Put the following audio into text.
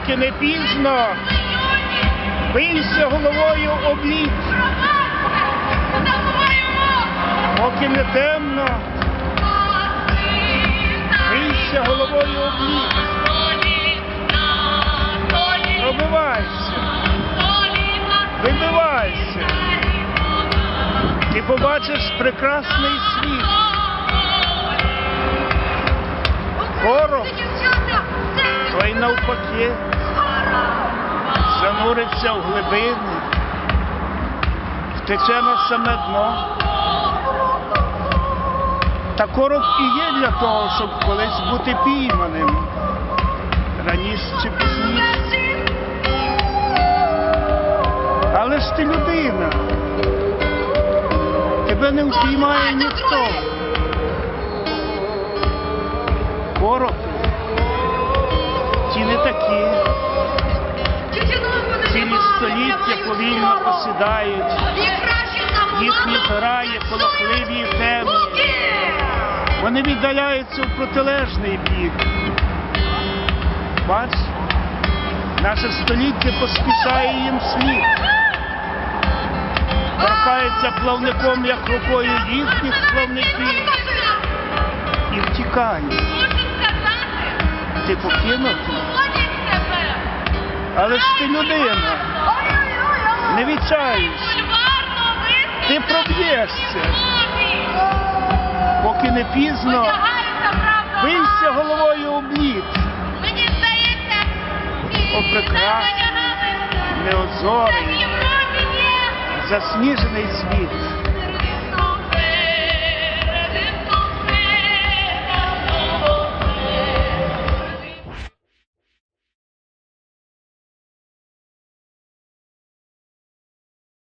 поки не пізно, бийся головою обліт. поки не темно, бийся головою обліт. пробивайся, вибивайся, ти побачиш прекрасний світ. Навпаки зануриться в глибини, втече на саме дно. Та короб і є для того, щоб колись бути пійманим. Раніше чи пізніше. Але ж ти людина. Тебе не впіймає ніхто. Повільно посідають. Їхні грає полохливі теми. Вони віддаляються в протилежний бік. Бач, наше століття поспішає їм слід. Торкається плавником, як рукою їхніх плавників, і втікає. Ти покинутий, але ж ти людина, не ти проб'єшся, поки не пізно, бийся головою обліт. Мені здається, О, прекрасний, неозорий, засніжений світ.